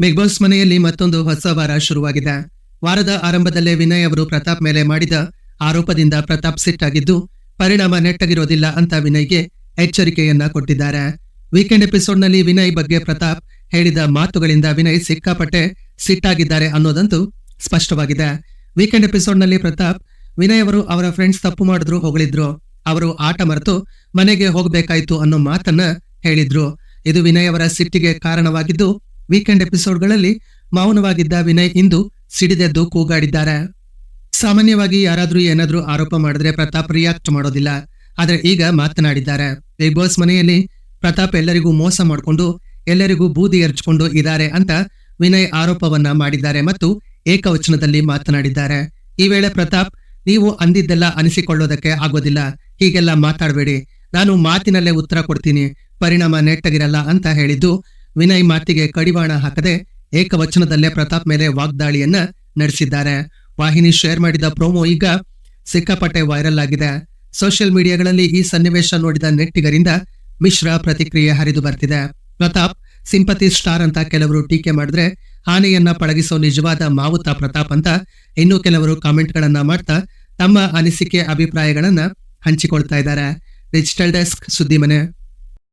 Big boss ಮನೆಯಲ್ಲಿ ಮತ್ತೊಂದು ಹೊಸ ವಾರ ಶುರುವಾಗಿದೆ. ವಾರದ ಆರಂಭದಲ್ಲೇ ವಿನಯ್ ಅವರು ಪ್ರತಾಪ್ ಮೇಲೆ ಮಾಡಿದ ಆರೋಪದಿಂದ ಪ್ರತಾಪ್ ಸಿಟ್ಟಾಗಿದ್ದು, ಪರಿಣಾಮ ನೆಟ್ಟಗಿರೋದಿಲ್ಲ ಅಂತ ವಿನಯ್ಗೆ ಎಚ್ಚರಿಕೆಯನ್ನ ಕೊಟ್ಟಿದ್ದಾರೆ. ವೀಕೆಂಡ್ ಎಪಿಸೋಡ್ನಲ್ಲಿ ವಿನಯ್ ಬಗ್ಗೆ ಪ್ರತಾಪ್ ಹೇಳಿದ ಮಾತುಗಳಿಂದ ವಿನಯ್ ಸಿಕ್ಕಾಪಟ್ಟೆ ಸಿಟ್ಟಾಗಿದ್ದಾರೆ ಅನ್ನೋದಂತೂ ಸ್ಪಷ್ಟವಾಗಿದೆ. ವೀಕೆಂಡ್ ಎಪಿಸೋಡ್ನಲ್ಲಿ ಪ್ರತಾಪ್, ವಿನಯ್ ಅವರು ಅವರ ಫ್ರೆಂಡ್ಸ್ ತಪ್ಪು ಮಾಡಿದ್ರು, ಹೊಗಳಿದ್ರು. ಅವರು ಆಟ ಮರೆತು ಮನೆಗೆ ಹೋಗ್ಬೇಕಾಯ್ತು ಅನ್ನೋ ಮಾತನ್ನ ಹೇಳಿದ್ರು. ಇದು ವಿನಯ್ ಅವರ ಸಿಟ್ಟಿಗೆ ಕಾರಣವಾಗಿದ್ದು ವೀಕೆಂಡ್ ಎಪಿಸೋಡ್ಗಳಲ್ಲಿ ಮೌನವಾಗಿದ್ದ ವಿನಯ್ ಇಂದು ಸಿಡಿದೆದ್ದು ಕೂಗಾಡಿದ್ದಾರೆ. ಸಾಮಾನ್ಯವಾಗಿ ಯಾರಾದರೂ ಏನಾದರೂ ಆರೋಪ ಮಾಡಿದ್ರೆ ಪ್ರತಾಪ್ ರಿಯಾಕ್ಟ್ ಮಾಡೋದಿಲ್ಲ. ಆದರೆ ಈಗ ಮಾತನಾಡಿದ್ದಾರೆ. ಬಿಗ್ ಬಾಸ್ ಮನೆಯಲ್ಲಿ ಪ್ರತಾಪ್ ಎಲ್ಲರಿಗೂ ಮೋಸ ಮಾಡಿಕೊಂಡು, ಎಲ್ಲರಿಗೂ ಬೂದಿ ಎರಚಿಕೊಂಡು ಇದ್ದಾರೆ ಅಂತ ವಿನಯ್ ಆರೋಪವನ್ನ ಮಾಡಿದ್ದಾರೆ ಮತ್ತು ಏಕವಚನದಲ್ಲಿ ಮಾತನಾಡಿದ್ದಾರೆ. ಈ ವೇಳೆ ಪ್ರತಾಪ್, ನೀವು ಅಂದಿದ್ದೆಲ್ಲ ಅನಿಸಿಕೊಳ್ಳೋದಕ್ಕೆ ಆಗೋದಿಲ್ಲ. ಹೀಗೆಲ್ಲ ಮಾತಾಡಬೇಡಿ. ನಾನು ಮಾತಿನಲ್ಲೇ ಉತ್ತರ ಕೊಡ್ತೀನಿ. ಪರಿಣಾಮ ನೆಟ್ಟಗಿರಲ್ಲ ಅಂತ ಹೇಳಿದ್ದು ವಿನಯ್ ಮಾತಿಗೆ ಕಡಿವಾಣ ಹಾಕದೆ ಏಕವಚನದಲ್ಲೇ ಪ್ರತಾಪ್ ಮೇಲೆ ವಾಗ್ದಾಳಿಯನ್ನ ನಡೆಸಿದ್ದಾರೆ. ವಾಹಿನಿ ಶೇರ್ ಮಾಡಿದ ಪ್ರೋಮೋ ಈಗ ಸಿಕ್ಕಾಪಟ್ಟೆ ವೈರಲ್ ಆಗಿದೆ. ಸೋಷಿಯಲ್ ಮೀಡಿಯಾಗಳಲ್ಲಿ ಈ ಸನ್ನಿವೇಶ ನೋಡಿದ ನೆಟ್ಟಿಗರಿಂದ ಮಿಶ್ರ ಪ್ರತಿಕ್ರಿಯೆ ಹರಿದು ಬರ್ತಿದೆ. ಪ್ರತಾಪ್, ಸಿಂಪತಿ ಸ್ಟಾರ್ ಅಂತ ಕೆಲವರು ಟೀಕೆ ಮಾಡಿದ್ರೆ ಆನೆಯನ್ನ ಪಳಗಿಸೋ ನಿಜವಾದ ಮಾವುತ ಪ್ರತಾಪ್ ಅಂತ ಇನ್ನೂ ಕೆಲವರು ಕಾಮೆಂಟ್ಗಳನ್ನ ಮಾಡ್ತಾ ತಮ್ಮ ಅನಿಸಿಕೆ, ಅಭಿಪ್ರಾಯಗಳನ್ನ ಹಂಚಿಕೊಳ್ತಾ ಇದ್ದಾರೆ. ಡಿಜಿಟಲ್ ಡೆಸ್ಕ್ ಸುದ್ದಿ ಮನೆ